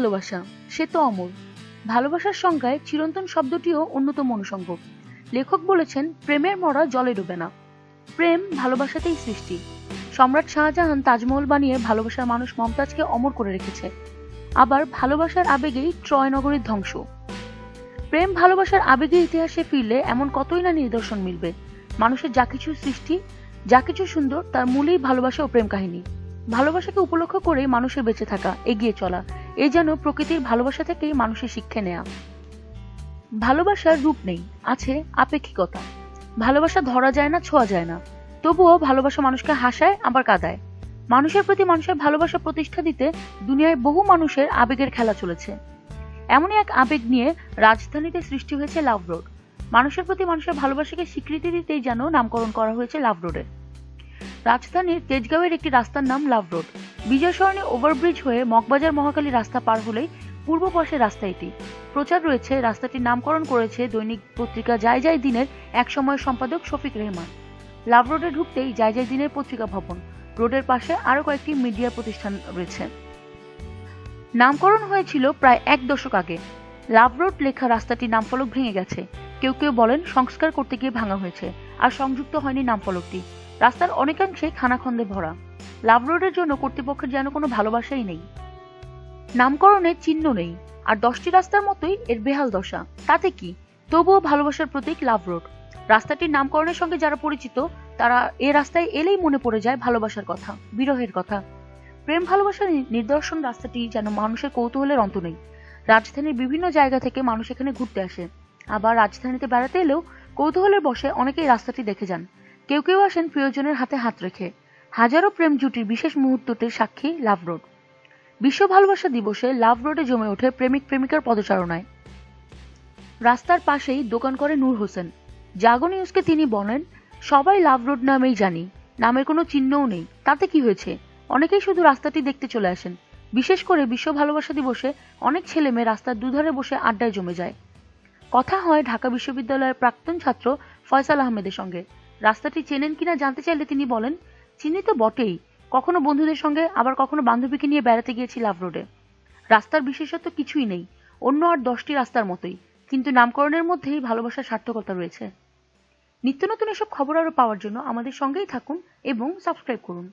ভালোবাসা, সে তো অমর। ভালোবাসার সংজ্ঞায় চিরন্তন শব্দটিও অন্যতম অনুষঙ্গ লেখক বলেছেন, প্রেমের মরা জলে ডুবে না। প্রেম ভালোবাসাতেই সৃষ্টি। সম্রাট শাহজাহান তাজমহল বানিয়ে ভালোবাসার মানুষ মমতাজকে অমর করে রেখেছে। আবার ভালোবাসার আবেগেই ট্রয় নগরীর ধ্বংস। প্রেম ভালোবাসার আবেগের ইতিহাসে ফিরলে এমন কতই না নিদর্শন মিলবে। মানুষের যা কিছু সৃষ্টি, যা কিছু সুন্দর, তার মূলেই ভালোবাসা ও প্রেম কাহিনী। ভালোবাসাকে উপলক্ষ করে মানুষের বেঁচে থাকা, এগিয়ে চলা। এই যেন প্রকৃতির ভালোবাসা থেকেই মানুষের শিক্ষা নেয়া। ভালোবাসার রূপ নেই, আছে আপেক্ষিকতা। ভালোবাসা ধরা যায় না, ছোঁয়া যায় না। তবুও ভালোবাসা মানুষকে হাসায়, আবার কাঁদায়। মানুষের প্রতি মানুষের ভালোবাসা প্রতিষ্ঠা দিতে দুনিয়ায় বহু মানুষের আবেগের খেলা চলেছে। এমনই এক আবেগ নিয়ে রাজধানীতে সৃষ্টি হয়েছে লাভ রোড। মানুষের প্রতি মানুষের ভালোবাসাকে স্বীকৃতি দিতেই যেন নামকরণ করা হয়েছে লাভ রোডের রাজধানীর তেজগাঁওয়ের একটি রাস্তার নাম লাভ রোড। বিজয় সরণি ওভারব্রিজ হয়ে মগবাজার মহাকালী রাস্তা পার হলেই পূর্ব পাশে রাস্তা এটি। প্রচার রয়েছে, রাস্তাটির নামকরণ করেছে দৈনিক পত্রিকা যাই যাই দিনের এক সময়ের সম্পাদক শফিক রেহমান। লাভ রোডে ঢুকতেই যাই যাই দিনের পত্রিকা ভবন। রোডের পাশে আরও কয়েকটি মিডিয়া প্রতিষ্ঠান রয়েছে। নামকরণ হয়েছিল প্রায় এক দশক আগে। লাভ রোড লেখা রাস্তাটির নামফলক ভেঙে গেছে। কেউ কেউ বলেন সংস্কার করতে গিয়ে ভাঙা হয়েছে, আর সংযুক্ত হয়নি নামফলকটি। রাস্তার অনেকাংশে খানাখন্দে ভরা। লাভ রোডের জন্য কর্তৃপক্ষের যেন কোনো ভালোবাসাই নেই। নামকরণের চিহ্ন নেই, আর দশটি রাস্তার মতোই এর বেহাল দশা। তাতে কি? তবুও ভালোবাসার প্রতীক লাভ রোড রাস্তাটির নামকরণের সঙ্গে যারা পরিচিত, তারা এ রাস্তায় এলেই মনে পড়ে যায় ভালোবাসার কথা, বিরহের কথা। প্রেম ভালোবাসার নিদর্শন রাস্তাটি যেন মানুষের কৌতূহলের অন্ত নেই। রাজধানীর বিভিন্ন জায়গা থেকে মানুষ এখানে ঘুরতে আসে। আবার রাজধানীতে বেড়াতে এলেও কৌতূহলের বসে অনেকেই রাস্তাটি দেখে যান। কেউ কেউ আসেন প্রিয়জনের হাতে হাত রেখে। হাজারো প্রেম জুটির বিশেষ মুহূর্তটির সাক্ষী লাভ রোড বিশ্ব ভালোবাসা দিবসে লাভ রোডে জমে ওঠে প্রেমিক প্রেমিকার পদচারণায়। রাস্তার পাশেই দোকান করে নূর হোসেন। জাগো নিউজকে তিনি বলেন, সবাই লাভ রোড নামেই জানি, নামের কোনো চিহ্নও নেই। তাতে কি হয়েছে? অনেকেই শুধু রাস্তাটি দেখতে চলে আসেন। বিশেষ করে বিশ্ব ভালোবাসা দিবসে অনেক ছেলে মেয়ে রাস্তার দুধারে বসে আড্ডায় জমে যায়। কথা হয় ঢাকা বিশ্ববিদ্যালয়ের প্রাক্তন ছাত্র ফয়সাল আহমেদের সঙ্গে। রাস্তাটি চেনেন কিনা জানতে চাইলে তিনি বলেন, চিনি তো বটেই। কখনো বন্ধুদের সঙ্গে, আবার কখনো বান্ধবীকে নিয়ে বেড়াতে গিয়েছি লাভ রোডে। রাস্তার বিশেষত্ব কিছুই নেই। অন্য আর দশটি রাস্তার মতোই। কিন্তু নামকরণের মধ্যেই ভালোবাসার সার্থকতা রয়েছে। নিত্য নতুন এসব খবর আরও পাওয়ার জন্য আমাদের সঙ্গেই থাকুন এবং সাবস্ক্রাইব করুন।